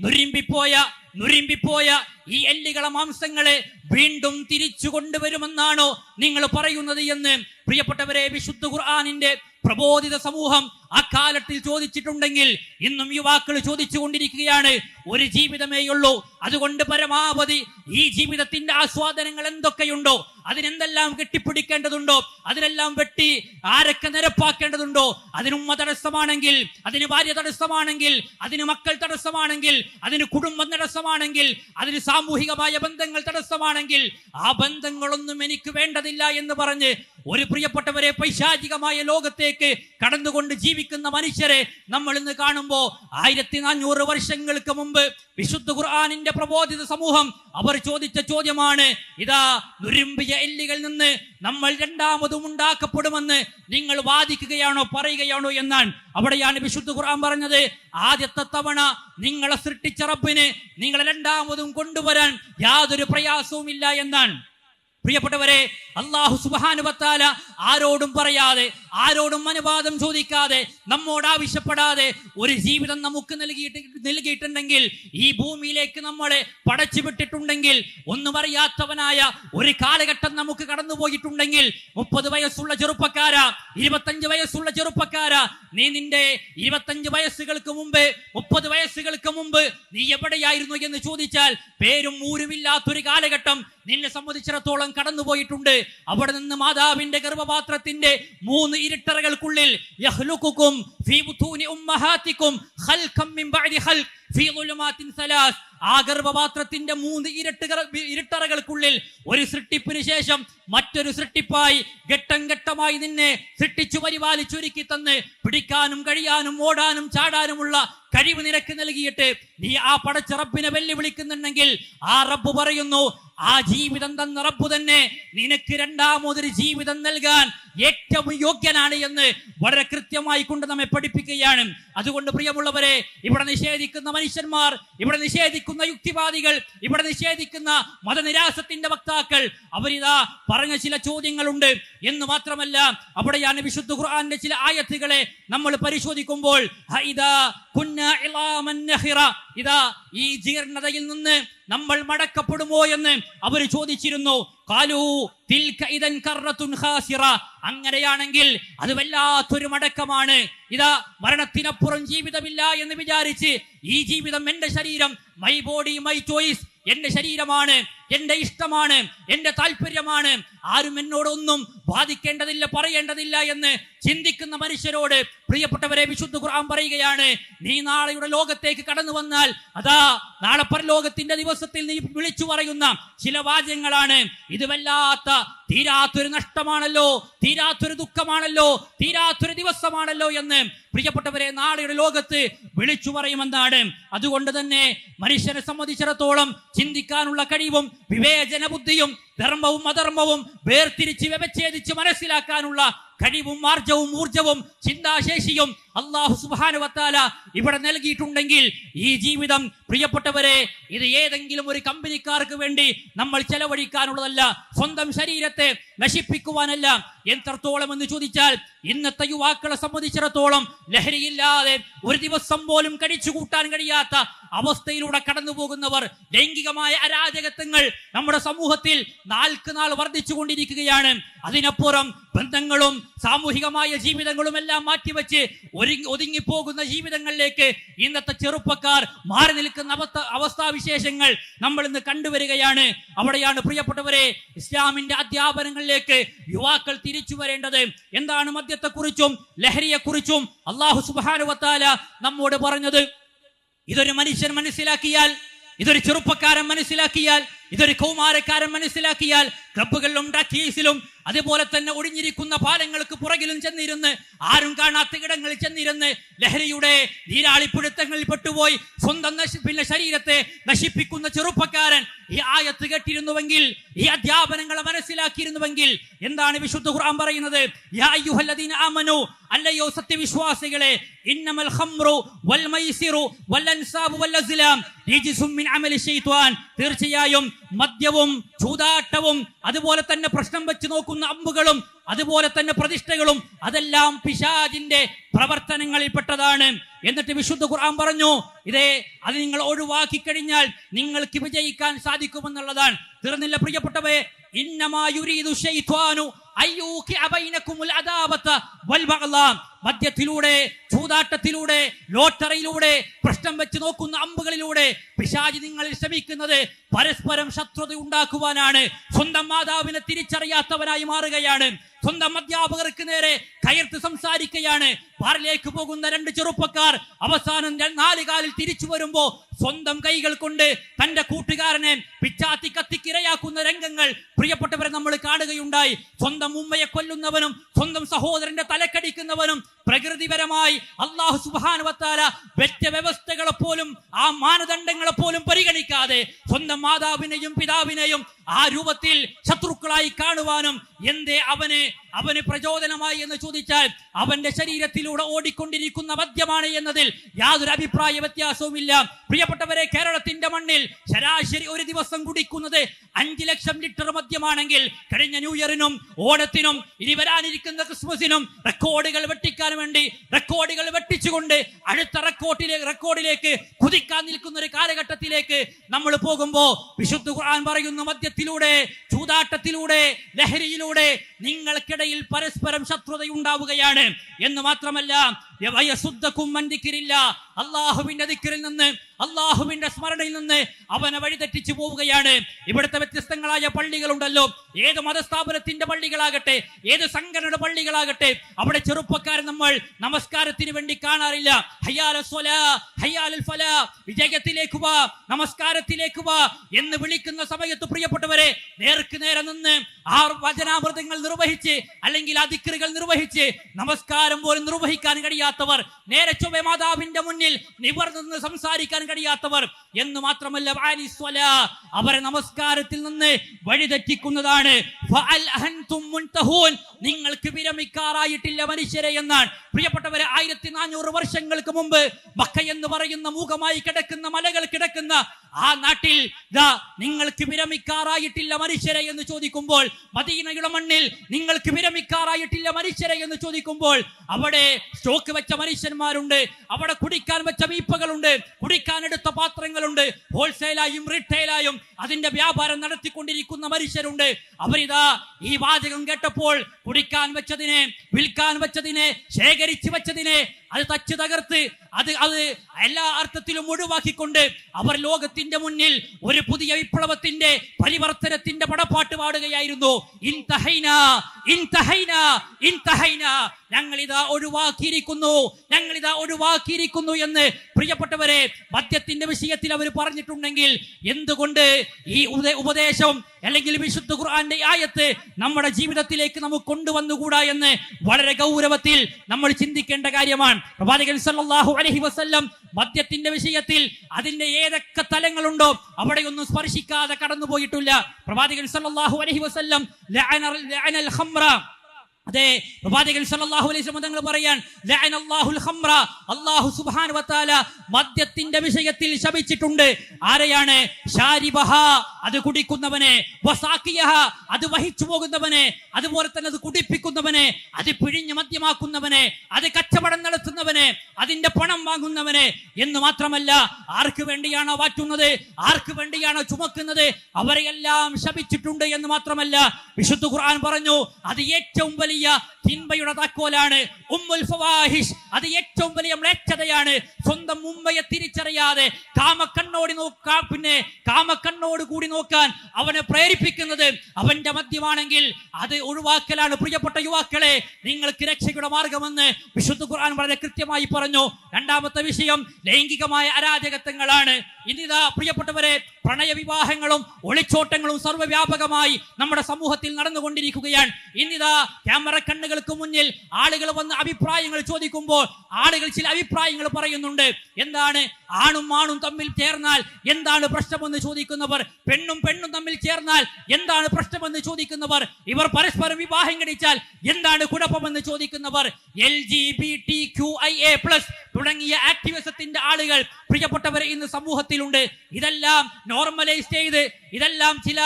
നുരിമ്പിപ്പോയ നുരിമ്പിപ്പോയ ഈ എല്ലുകളെ മാംസങ്ങളെ വീണ്ടും തിരിച്ചു കൊണ്ടുവരുമെന്നാണോ നിങ്ങൾ പറയുന്നത് എന്ന്? പ്രിയപ്പെട്ടവരെ വിശുദ്ധ ഖുർആാനിന്റെ പ്രബോധിത സമൂഹം അക്കാലത്തിൽ ചോദിച്ചിട്ടുണ്ടെങ്കിൽ ഇന്നും യുവാക്കൾ ചോദിച്ചു കൊണ്ടിരിക്കുകയാണ് ഒരു ജീവിതമേയുള്ളൂ. അതുകൊണ്ട് പരമാവധി ഈ ജീവിതത്തിന്റെ ആസ്വാദനങ്ങൾ എന്തൊക്കെയുണ്ടോ അതിനെന്തെല്ലാം കെട്ടിപ്പിടിക്കേണ്ടതുണ്ടോ? അതിനെല്ലാം വെട്ടി ആരൊക്കെ നിരപ്പാക്കേണ്ടതുണ്ടോ? അതിനുമ്മ തടസ്സമാണെങ്കിൽ അതിന് ഭാര്യ തടസ്സമാണെങ്കിൽ അതിന് മക്കൾ തടസ്സമാണെങ്കിൽ അതിന് കുടുംബം തടസ്സമാണെങ്കിൽ അതിന് സാമൂഹികമായ ബന്ധങ്ങൾ തടസ്സമാണെങ്കിൽ ആ ബന്ധങ്ങളൊന്നും എനിക്ക് വേണ്ടതില്ല എന്ന് പറഞ്ഞ് ഒരു പ്രിയപ്പെട്ടവരെ പൈശാചികമായ ലോകത്തേക്ക് കടന്നുകൊണ്ട് ജീവിക്കുന്ന മനുഷ്യരെ നമ്മൾ ഇന്ന് കാണുമ്പോൾ ആയിരത്തി നാനൂറ് വർഷങ്ങൾക്ക് മുമ്പ് വിശുദ്ധ ഖുർആാനിന്റെ പ്രബോധിത സമൂഹം അവർ ചോദിച്ച ചോദ്യമാണ് ഇതാ നുരുമ്പിയ എല്ലുകളിൽ നിന്ന് നമ്മൾ രണ്ടാമതും ഉണ്ടാക്കപ്പെടുമെന്ന് നിങ്ങൾ വാദിക്കുകയാണോ പറയുകയാണോ എന്നാണ് അവിടെയാണ് വിശുദ്ധ ഖുർആൻ പറഞ്ഞത് ആദ്യത്തെ തവണ നിങ്ങളെ സൃഷ്ടിച്ച റബ്ബിന് നിങ്ങളെ രണ്ടാമതും കൊണ്ടുവരാൻ യാതൊരു പ്രയാസവും ഇല്ല എന്നാണ് പ്രിയപ്പെട്ടവരെ അള്ളാഹു സുബാനുബത്താല ആരോടും പറയാതെ ആരോടും അനുവാദം ചോദിക്കാതെ നമ്മോട് ആവശ്യപ്പെടാതെ ഒരു ജീവിതം നമുക്ക് നൽകിയിട്ട് നൽകിയിട്ടുണ്ടെങ്കിൽ ഈ ഭൂമിയിലേക്ക് നമ്മളെ പടച്ചു വിട്ടിട്ടുണ്ടെങ്കിൽ ഒന്നും അറിയാത്തവനായ ഒരു കാലഘട്ടം നമുക്ക് കടന്നുപോയിട്ടുണ്ടെങ്കിൽ മുപ്പത് വയസ്സുള്ള ചെറുപ്പക്കാര ഇരുപത്തഞ്ച് വയസ്സുള്ള ചെറുപ്പക്കാര നീ നിന്റെ ഇരുപത്തഞ്ച് വയസ്സുകൾക്ക് മുമ്പ് മുപ്പത് വയസ്സുകൾക്ക് മുമ്പ് നീ എവിടെയായിരുന്നു എന്ന് ചോദിച്ചാൽ പേരും ഊരുമില്ലാത്തൊരു കാലഘട്ടം നിന്നെ സംബന്ധിച്ചിടത്തോളം കടന്നുപോയിട്ടുണ്ട്. അവിടെ നിന്ന് മാതാവിന്റെ ഗർഭപാത്രത്തിന്റെ മൂന്ന് ഇരുട്ടറകൾക്കുള്ളിൽ യഹ്ലുക്കുക്കും ഫീ ബുത്തൂനി ഉമ്മഹാത്തിക്കും ഖൽഖം മിൻ ബഅദി ഖൽഖ് ഫീ ളുലുമാത്തിൻ സലാസ് ആ ഗർഭപാത്രത്തിന്റെ മൂന്ന് ഇരട്ടുകൾ ഇരട്ടറകൾക്കുള്ളിൽ ഒരു സൃഷ്ടിപ്പിന് ശേഷം മറ്റൊരു സൃഷ്ടിപ്പായി ഘട്ടം ഘട്ടമായി നിന്നെ സൃഷ്ടിച്ചു പരിപാലിച്ചൊരുക്കി തന്ന് പിടിക്കാനും കഴിയാനും ഓടാനും ചാടാനുമുള്ള കഴിവ് നിനക്ക് നൽകിയിട്ട് നീ ആ പടച്ച റബ്ബിനെ വെല്ലുവിളിക്കുന്നുണ്ടെങ്കിൽ ആ റബ്ബ് പറയുന്നു ആ ജീവിതം തന്ന റബ്ബ് തന്നെ നിനക്ക് രണ്ടാമതൊരു ജീവിതം നൽകാൻ ഏറ്റവും യോഗ്യനാണ് എന്ന് വളരെ കൃത്യമായി കൊണ്ട് നമ്മെ പഠിപ്പിക്കുകയാണ്. അതുകൊണ്ട് പ്രിയമുള്ളവരെ ഇവിടെ നിഷേധിക്കുന്ന മനുഷ്യന്മാർ ഇവിടെ നിഷേധിക്കുന്ന യുക്തിവാദികൾ ഇവിടെ നിഷേധിക്കുന്ന മതനിരാസത്തിന്റെ വക്താക്കൾ അവരിതാ പറഞ്ഞ ചില ചോദ്യങ്ങളുണ്ട് എന്ന് മാത്രമല്ല അവിടെയാണ് വിശുദ്ധ ഖുർആന്റെ ചില ആയത്തുകളെ നമ്മൾ പരിശോധിക്കുമ്പോൾ. ഇതാ ഈ ജീർണതയിൽ നിന്ന് നമ്മൾ മടക്കപ്പെടുമോ എന്ന് അവർ ചോദിച്ചിരുന്നു. കാലു അങ്ങനെയാണെങ്കിൽ അത് വല്ലാത്തൊരു മടക്കമാണ്. ഇതാ മരണത്തിനപ്പുറം ജീവിതമില്ല എന്ന് വിചാരിച്ച് ഈ ജീവിതം എന്റെ ശരീരം മൈ ബോഡി മൈ ചോയ്സ് എന്റെ ശരീരമാണ് എന്റെ ഇഷ്ടമാണ് എന്റെ താല്പര്യമാണ്. ആരും എന്നോടൊന്നും ബാധിക്കേണ്ടതില്ല പറയേണ്ടതില്ല എന്ന് ചിന്തിക്കുന്ന മനുഷ്യരോട് പ്രിയപ്പെട്ടവരെ വിശുദ്ധ ഖുർആൻ പറയുകയാണ് നീ നാളെയുടെ ലോകത്തേക്ക് കടന്നു വന്നാൽ അതാ നാളെ പരലോകത്തിന്റെ ദിവസത്തിൽ നീ വിളിച്ചു പറയുന്ന ചില വാചകങ്ങളാണ്. ഇത് വല്ലാത്ത തീരാത്തൊരു നഷ്ടമാണല്ലോ തീരാത്തൊരു ദുഃഖമാണല്ലോ തീരാത്തൊരു ദിവസമാണല്ലോ എന്ന് പ്രിയപ്പെട്ടവരെ നാളെയുടെ ലോകത്ത് വിളിച്ചു പറയുമെന്നാണ് അതുകൊണ്ട് തന്നെ മനുഷ്യനെ സംബന്ധിച്ചിടത്തോളം ചിന്തിക്കാനുള്ള കഴിവും വിവേചന ബുദ്ധിയും ധർമ്മവും അധർമ്മവും വേർതിരിച്ച് വ്യവച്ഛേദിച്ച് മനസ്സിലാക്കാനുള്ള കഴിവും മാർജവും ഊർജവും ചിന്താശേഷിയും അള്ളാഹു സുബാനുവത്താല ഇവിടെ നൽകിയിട്ടുണ്ടെങ്കിൽ ഈ ജീവിതം പ്രിയപ്പെട്ടവരെ ഇത് ഏതെങ്കിലും ഒരു കമ്പനിക്കാർക്ക് വേണ്ടി നമ്മൾ ചെലവഴിക്കാനുള്ളതല്ല സ്വന്തം ശരീരത്തെ നശിപ്പിക്കുവാനല്ല. എത്രത്തോളം എന്ന് ചോദിച്ചാൽ ഇന്നത്തെ യുവാക്കളെ സംബന്ധിച്ചിടത്തോളം ലഹരിയില്ലാതെ ഒരു ദിവസം പോലും കടിച്ചു കൂട്ടാൻ കഴിയാത്ത അവസ്ഥയിലൂടെ കടന്നു പോകുന്നവർ ലൈംഗികമായ അരാജകത്വങ്ങൾ നമ്മുടെ സമൂഹത്തിൽ നാൾക്ക് നാൾ വർദ്ധിച്ചു കൊണ്ടിരിക്കുകയാണ് അതിനപ്പുറം ബന്ധങ്ങളും സാമൂഹികമായ ജീവിതങ്ങളും എല്ലാം മാറ്റിവെച്ച് ഒരുങ്ങി ഒതുങ്ങിപ്പോകുന്ന ജീവിതങ്ങളിലേക്ക് ഇന്നത്തെ ചെറുപ്പക്കാർ മാറി നിൽക്കുന്ന അവസ്ഥ അവസ്ഥാവിശേഷങ്ങൾ നമ്മൾ ഇന്ന് കണ്ടുവരികയാണ്. അവിടെയാണ് പ്രിയപ്പെട്ടവരെ ഇസ്ലാമിന്റെ അധ്യാപനങ്ങളിലേക്ക് യുവാക്കൾ തിരിച്ചു വരേണ്ടത്. എന്താണ് മദ്യത്തെക്കുറിച്ചും ലഹരിയെക്കുറിച്ചും അള്ളാഹു സുബാനുവത്താല നമ്മോട് പറഞ്ഞത്? ഇതൊരു മനുഷ്യൻ മനസ്സിലാക്കിയാൽ ഇതൊരു ചെറുപ്പക്കാരൻ മനസ്സിലാക്കിയാൽ ഇതൊരു കൗമാരക്കാരൻ മനസ്സിലാക്കിയാൽ ക്ലബുകളിലും ടക്കീസിലും അതുപോലെ തന്നെ ഒഴിഞ്ഞിരിക്കുന്ന പാലങ്ങൾക്ക് പുറകിലും ചെന്നിരുന്ന് ആരും കാണാത്ത ഇടങ്ങളിൽ ചെന്നിരുന്ന് ലഹരിയുടെ നീരാളിപ്പിടുത്തങ്ങളിൽ പെട്ടുപോയി സ്വന്തം പിന്നെ ശരീരത്തെ നശിപ്പിക്കുന്ന ചെറുപ്പക്കാരൻ ഈ ആയത്ത് കേട്ടിരുന്നുവെങ്കിൽ ഈ അധ്യാപനങ്ങളെ മനസ്സിലാക്കിയിരുന്നുവെങ്കിൽ എന്താണ് വിശുദ്ധ ഖുർആൻ പറയുന്നത്? ആമനു അല്ലയോ സത്യവിശ്വാസികളെ ഇന്നമൽ ഖംറു വൽ മൈസിറു വൽ അൻസാബു വൽ അസ്ലാം റിജ്സും മിൻ അമലി ശൈത്വാൻ. തീർച്ചയായും മദ്യവും ചൂതാട്ടവും അതുപോലെ തന്നെ പ്രശ്നം വെച്ച് നോക്കുന്ന അമ്പുകളും അതുപോലെ തന്നെ പ്രതിഷ്ഠകളും അതെല്ലാം പിശാജിന്റെ പ്രവർത്തനങ്ങളിൽപ്പെട്ടതാണ്. എന്നിട്ട് വിശുദ്ധ ഖുർആൻ പറഞ്ഞു ഇതേ അത് നിങ്ങൾ ഒഴിവാക്കി കഴിഞ്ഞാൽ നിങ്ങൾക്ക് വിജയിക്കാൻ സാധിക്കുമെന്നുള്ളതാണ്. തീർന്നില്ല പ്രിയപ്പെട്ടവേ. ഇന്നമാ മദ്യത്തിലൂടെ ചൂതാട്ടത്തിലൂടെ ലോട്ടറിയിലൂടെ പ്രശ്നം വെച്ച് നോക്കുന്ന അമ്പുകളിലൂടെ പിശാജി നിങ്ങൾ ശ്രമിക്കുന്നത് പരസ്പരം ശത്രുത ഉണ്ടാക്കുവാനാണ്. സ്വന്തം മാതാവിനെ തിരിച്ചറിയാത്തവനായി മാറുകയാണ്. സ്വന്തം അധ്യാപകർക്ക് നേരെ കയർത്ത് സംസാരിക്കുകയാണ്. ബാറിലേക്ക് പോകുന്ന രണ്ട് ചെറുപ്പക്കാർ അവസാനം നാല് കാലിൽ തിരിച്ചു വരുമ്പോ സ്വന്തം കൈകൾ കൊണ്ട് തന്റെ കൂട്ടുകാരനെ പിച്ചാത്തി കത്തിക്കിരയാക്കുന്ന രംഗങ്ങൾ പ്രിയപ്പെട്ടവരെ നമ്മൾ കാണുകയുണ്ടായി. സ്വന്തം ഉമ്മയെ കൊല്ലുന്നവനും സ്വന്തം സഹോദരന്റെ തലക്കടിക്കുന്നവനും പ്രകൃതിപരമായി അള്ളാഹു സുബാനുവത്താല വെറ്റ വ്യവസ്ഥകളെ പോലും ആ മാനദണ്ഡങ്ങളെ പോലും പരിഗണിക്കാതെ സ്വന്തം മാതാവിനെയും പിതാവിനെയും ആ രൂപത്തിൽ ശത്രുക്കളായി കാണുവാനും എന്തേ അവന് അവന് പ്രചോദനമായി എന്ന് ചോദിച്ചാൽ അവന്റെ ശരീരത്തിലൂടെ ഓടിക്കൊണ്ടിരിക്കുന്ന മദ്യമാണ് എന്നതിൽ യാതൊരു അഭിപ്രായ വ്യത്യാസവുമില്ല. പ്രിയപ്പെട്ടവരെ കേരളത്തിന്റെ മണ്ണിൽ ശരാശരി ഒരു ദിവസം കുടിക്കുന്നത് അഞ്ചു ലക്ഷം ലിറ്റർ മദ്യമാണെങ്കിൽ കഴിഞ്ഞ ന്യൂ ഇയറിനും ഓണത്തിനും ഇനി വരാനിരിക്കുന്ന ക്രിസ്മസിനും റെക്കോർഡുകൾ വെട്ടിക്കാൻ വേണ്ടി റെക്കോർഡുകൾ വെട്ടിച്ചുകൊണ്ട് അടുത്ത റെക്കോർഡിലേക്ക് റെക്കോർഡിലേക്ക് കുതിക്കാൻ നിൽക്കുന്ന ഒരു കാലഘട്ടത്തിലേക്ക് നമ്മൾ പോകുമ്പോൾ വിശുദ്ധ ഖുർആൻ പറയുന്ന മദ്യത്തിലൂടെ ചൂതാട്ടത്തിലൂടെ ലഹരിയിലൂടെ നിങ്ങൾക്കിടയിൽ പരസ്പരം ശത്രുതയുണ്ടാവുകയാണ്. എന്ന് മാത്രമല്ല വയസുദ്ധക്കും മന്ദിക്കിരില്ല അള്ളാഹുവിന്റെ ദിക്കറിൽ നിന്ന് അള്ളാഹുവിന്റെ സ്മരണയിൽ നിന്ന് അവനെ വഴിതെറ്റിച്ചു പോവുകയാണ്. ഇവിടുത്തെ വ്യത്യസ്തങ്ങളായ പള്ളികളുണ്ടല്ലോ. ഏത് മതസ്ഥാപനത്തിന്റെ പള്ളികളാകട്ടെ ഏത് സംഘടനയുടെ പള്ളികളാകട്ടെ അവിടെ ചെറുപ്പക്കാരെ നമ്മൾ നമസ്കാരത്തിന് വേണ്ടി കാണാറില്ല. വിജയത്തിലേക്ക് വാ നമസ്കാരത്തിലേക്ക് വാ എന്ന് വിളിക്കുന്ന സമയത്ത് പ്രിയപ്പെട്ടവരെ നേർക്ക് നേരെ നിന്ന് ആ വചനാമൃതങ്ങൾ നിർവഹിച്ച് അല്ലെങ്കിൽ ആ ദിക്റുകൾ നിർവഹിച്ച് നമസ്കാരം പോലും നിർവഹിക്കാൻ കഴിയാത്തവർ നേരെ ചൊവ്വ മാതാവിന്റെ മുന്നിൽ നിവർന്നു നിന്ന് സംസാരിക്കാൻ കഴിയാത്തവർ എന്ന് മാത്രമല്ല അവരെ നമസ്കാരത്തിൽ നിന്ന് വഴിതെറ്റിക്കുന്നതാണ്. നിങ്ങൾക്ക് വിരമിക്കാറായിട്ടില്ല മനുഷ്യരെ എന്നാണ് പ്രിയപ്പെട്ടവരെ ആയിരത്തി നാനൂറ് വർഷങ്ങൾക്ക് മുമ്പ് മക്ക എന്ന് പറയുന്ന മൂകമായി കിടക്കുന്ന മലകൾ കിടക്കുന്ന ആ നാട്ടിൽ നിങ്ങൾക്ക് വിരമിക്കാറായിട്ടില്ല മനുഷ്യരെ എന്ന് ചോദിക്കുമ്പോൾ മദീനയുടെ മണ്ണിൽ നിങ്ങൾക്ക് വിരമിക്കാറായിട്ടില്ല മനുഷ്യരെ എന്ന് ചോദിക്കുമ്പോൾ അവിടെ സ്റ്റോക്ക് വെച്ച മനുഷ്യന്മാരുണ്ട്. അവിടെ കുടിക്കാൻ വെച്ച വീപ്പകളുണ്ട്. കുടിക്കാൻ എടുത്ത പാത്രങ്ങളുണ്ട്. ഹോൾസെയിലായും റീറ്റെയിലായും അതിന്റെ വ്യാപാരം നടത്തിക്കൊണ്ടിരിക്കുന്ന മനുഷ്യരുണ്ട്. അവരിതാ ഈ വാചകം കേട്ടപ്പോൾ കുടിക്കാൻ വെച്ചതിനെ വിൽക്കാൻ വെച്ചതിനെ ശേഖരിച്ചു വെച്ചതിനെ അത് തച്ച് തകർത്ത് അത് അത് എല്ലാ അർത്ഥത്തിലും ഒഴിവാക്കിക്കൊണ്ട് അവർ ലോകത്തിന്റെ മുന്നിൽ ഒരു പുതിയ വിപ്ലവത്തിന്റെ പരിവർത്തനത്തിന്റെ പടപ്പാട്ട് പാടുകയായിരുന്നു. ഞങ്ങൾ ഇതാ ഒഴിവാക്കിയിരിക്കുന്നു ഞങ്ങൾ ഇതാ ഒഴിവാക്കിയിരിക്കുന്നു എന്ന് പ്രിയപ്പെട്ടവരെ മദ്യത്തിന്റെ വിഷയത്തിൽ അവർ പറഞ്ഞിട്ടുണ്ടെങ്കിൽ എന്തുകൊണ്ട് ഈ ഉപദേശം അല്ലെങ്കിൽ വിശുദ്ധ ഖുർആന്റെ ആയത്ത് നമ്മുടെ ജീവിതത്തിലേക്ക് നമുക്ക് കൊണ്ടുവന്നുകൂടാ എന്ന് വളരെ ഗൗരവത്തിൽ നമ്മൾ ചിന്തിക്കേണ്ട കാര്യമാണ്. പ്രവാചകൻ സല്ലല്ലാഹു അലൈഹി വസല്ലം മദ്യത്തിന്റെ വിഷയത്തിൽ അതിന്റെ ഏതൊക്കെ തലങ്ങളുണ്ടോ അവിടെയൊന്നും സ്പർശിക്കാതെ കടന്നുപോയിട്ടില്ല. പ്രവാചകൻ സല്ലല്ലാഹു അലൈഹി വസല്ലം ലഅന ലഅനൽ ഖംറ അതെ പ്രവാചകൻ സല്ലല്ലാഹു അലൈഹി വസല്ലം തങ്ങൾ പറയാൻ ലഅനല്ലാഹുൽ ഖംറ. അല്ലാഹു സുബ്ഹാനഹു വതആല മദ്യത്തിന്റെ വിഷയത്തിൽ ശപിച്ചിട്ടുണ്ട്. ആരെയാണ്? ഷാരിബഹ. അത് കുടിക്കുന്നവനെ. വസാഖിയഹ. അത് വഹിച്ചു പോകുന്നവനെ. അതുപോലെ തന്നെ അത് കുടിപ്പിക്കുന്നവനെ. അത് പിഴിഞ്ഞ് മദ്യമാക്കുന്നവനെ. അത് കച്ചവടം നടത്തുന്നവനെ. അതിന്റെ പണം വാങ്ങുന്നവനെ. എന്ന് മാത്രമല്ല ആർക്ക് വേണ്ടിയാണോ വാറ്റുന്നത്? ആർക്ക് വേണ്ടിയാണോ ചുമക്കുന്നത്? അവരെയെല്ലാം ശപിച്ചിട്ടുണ്ട് എന്ന് മാത്രമല്ല വിശുദ്ധ ഖുർആൻ പറഞ്ഞു അത് ഏറ്റവും വലിയ തിന്മയുടെ താക്കോലാണ്. ഉമ്മുൽ ഫവാഹിഷ് അത് ഏറ്റവും വലിയ മ്ലേച്ഛതയാണ്. സ്വന്തം ഉമ്മയെ തിരിച്ചറിയാതെ കാമക്കണ്ണോടി നോക്കാ പിന്നെ കാമക്കണ്ണോട് കൂടി നോക്കാൻ അവനെ പ്രേരിപ്പിക്കുന്നത് അവന്റെ മദ്യമാണെങ്കിൽ അത് ഒഴിവാക്കലാണ്. പ്രിയപ്പെട്ട യുവാക്കളെ നിങ്ങൾക്ക് രക്ഷയുടെ മാർഗമെന്ന് വിശുദ്ധ ഖുർആൻ വളരെ കൃത്യമായി പറഞ്ഞു. രണ്ടാമത്തെ വിഷയം ലൈംഗികമായ അരാജകത്വങ്ങളാണ്. ഇന്നിതാ പ്രിയപ്പെട്ടവരെ പ്രണയവിവാഹങ്ങളും ഒളിച്ചോട്ടങ്ങളും സർവവ്യാപകമായി നമ്മുടെ സമൂഹത്തിൽ നടന്നുകൊണ്ടിരിക്കുകയാണ്. ഇന്നിതാ ക്യാമറ കണ്ണുകൾക്ക് മുന്നിൽ ആളുകൾ വന്ന് അഭിപ്രായങ്ങൾ ചോദിക്കുമ്പോൾ ആളുകൾ ചില അഭിപ്രായങ്ങൾ പറയുന്നുണ്ട്. എന്താണ്? ആണും ആണും തമ്മിൽ ചേർന്നാൽ എന്താണ് പ്രശ്നമെന്ന് ചോദിക്കുന്നവർ? പെണ്ണും പെണ്ണും തമ്മിൽ ചേർന്നാൽ എന്താണ് പ്രശ്നമെന്ന് ചോദിക്കുന്നവർ? ഇവർ പരസ്പരം വിവാഹം കഴിച്ചാൽ എന്താണ് കുഴപ്പമെന്ന് ചോദിക്കുന്നവർ? L G B T Q I A plus തുടങ്ങിയ ആക്ടിവിസത്തിന്റെ ആളുകൾ പ്രിയപ്പെട്ടവരെ ഇന്ന് സമൂഹത്തിലുണ്ട്. ഇതെല്ലാം നോർമലൈസ് ചെയ്ത് ഇതെല്ലാം ചില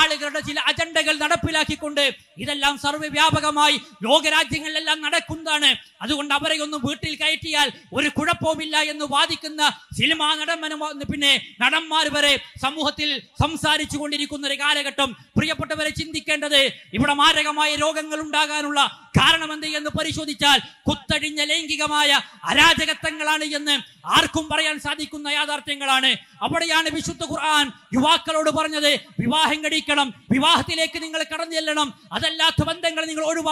ആളുകളുടെ ചില അജണ്ടകൾ നടപ്പിലാക്കിക്കൊണ്ട് ഇതെല്ലാം സർവവ്യാപകമായി വ്യാപകമായി ലോകരാജ്യങ്ങളിലെല്ലാം നടക്കുന്നതാണ്. അതുകൊണ്ട് അവരെ ഒന്നും വീട്ടിൽ കയറ്റിയാൽ ഒരു കുഴപ്പവുമില്ല എന്ന് വാദിക്കുന്ന സിനിമാ നടൻ പിന്നെ നടന്മാർ വരെ സമൂഹത്തിൽ സംസാരിച്ചു കൊണ്ടിരിക്കുന്ന ഒരു കാലഘട്ടം. പ്രിയപ്പെട്ടവരെ ചിന്തിക്കേണ്ടത് ഇവിടെ മാരകമായ രോഗങ്ങൾ ഉണ്ടാകാനുള്ള കാരണം എന്ത് എന്ന് പരിശോധിച്ചാൽ കുത്തഴിഞ്ഞ ലൈംഗികമായ അരാജകത്വങ്ങളാണ് എന്ന് ആർക്കും പറയാൻ സാധിക്കുന്ന യാഥാർത്ഥ്യങ്ങളാണ്. അവിടെയാണ് വിശുദ്ധ ഖുർആൻ യുവാക്കളോട് പറഞ്ഞത് വിവാഹം കഴിക്കണം വിവാഹത്തിലേക്ക് നിങ്ങൾ കടന്നു ചെല്ലണം. അതല്ലാത്ത ബന്ധങ്ങൾ നിങ്ങൾ ഒഴിവാക്കണം.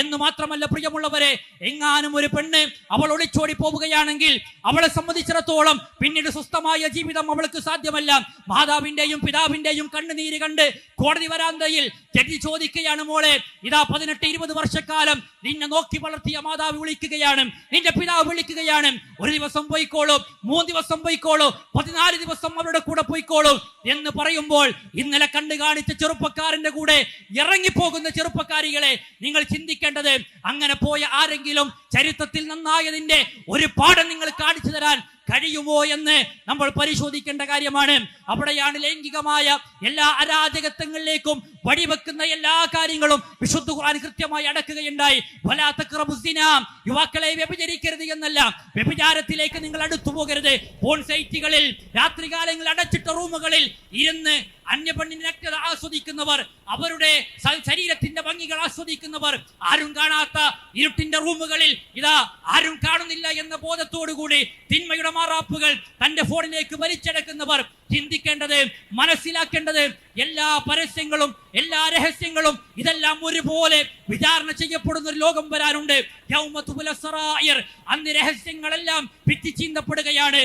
എന്ന് മാത്രമല്ല പ്രിയമുള്ളവരെ എങ്ങാനും ഒരു പെണ്ണ് അവൾ ഒളിച്ചോടി പോവുകയാണെങ്കിൽ അവളെ സംബന്ധിച്ചിടത്തോളം പിന്നീട് സ്വസ്ഥമായ ജീവിതം അവൾക്ക് സാധ്യമല്ല. മാതാവിന്റെയും പിതാവിന്റെയും കണ്ണുനീര് കണ്ട് കോടതി വരാന്തയിൽ ജഡ്ജി ചോദിക്കുകയാണ് മോളെ ഇതാ പതിനെട്ട് ഇരുപത് വർഷക്കാലം നിന്നെ നോക്കി വളർത്തിയ മാതാവ് വിളിക്കുകയാണ് നിന്റെ പിതാവ് വിളിക്കുകയാണ്. ഒരു ദിവസം പോയിക്കോളൂ മൂന്ന് ദിവസം പോയിക്കോളൂ പതിനാല് ദിവസം അവരുടെ കൂടെ പോയിക്കോളൂ എന്ന് പറയുമ്പോൾ ഇന്നലെ കണ്ടു കാണിച്ച ചെറുപ്പക്കാരന്റെ കൂടെ ഇറങ്ങിപ്പോകുന്ന ചെറുപ്പക്കാരികളെ നിങ്ങൾ ചിന്തിക്കേണ്ടത് അങ്ങനെ പോയ ആരെങ്കിലും ചരിത്രത്തിൽ നന്നായതിന്റെ ഒരു പാഠം നിങ്ങൾ കാണിച്ചു തരാൻ കഴിയുമോ എന്ന് നമ്മൾ പരിശോധിക്കേണ്ട കാര്യമാണ്. അവിടെയാണ് ലൈംഗികമായ എല്ലാ അരാജകത്വങ്ങളിലേക്കും വഴിവെക്കുന്ന എല്ലാ കാര്യങ്ങളും വിശുദ്ധ ഖുർആൻ കൃത്യമായി അടക്കുകയുണ്ടായി. യുവാക്കളെ വ്യഭിചരിക്കരുത് എന്നല്ല. വ്യഭിചാരത്തിലേക്ക് നിങ്ങൾ അടുത്തു പോകരുത്. ഫോൺ സൈറ്റുകളിൽ രാത്രികാലങ്ങളിൽ അടച്ചിട്ട റൂമുകളിൽ ഇരുന്ന് അന്യപെണ്ണിന്റെ നഗ്നത ആസ്വദിക്കുന്നവർ അവരുടെ ശരീരത്തിന്റെ ഭംഗികൾ ആസ്വദിക്കുന്നവർ ആരും കാണാത്ത ഇരുട്ടിന്റെ റൂമുകളിൽ ഇതാ ആരും കാണുന്നില്ല എന്ന ബോധത്തോടുകൂടി തിന്മയുടെ മാറാപ്പുകൾ തന്റെ ഫോണിലേക്ക് വലിച്ചെടുക്കുന്നവർ ചിന്തിക്കേണ്ടത് മനസ്സിലാക്കേണ്ടത് എല്ലാ പരസ്യങ്ങളും എല്ലാ രഹസ്യങ്ങളും ഇതെല്ലാം ഒരുപോലെ വിചാരണ ചെയ്യപ്പെടുന്ന ഒരു ലോകം വരാനുണ്ട്. അന്ന് രഹസ്യങ്ങളെല്ലാം ഭിത്തിച്ചീന്തപ്പെടുകയാണ്.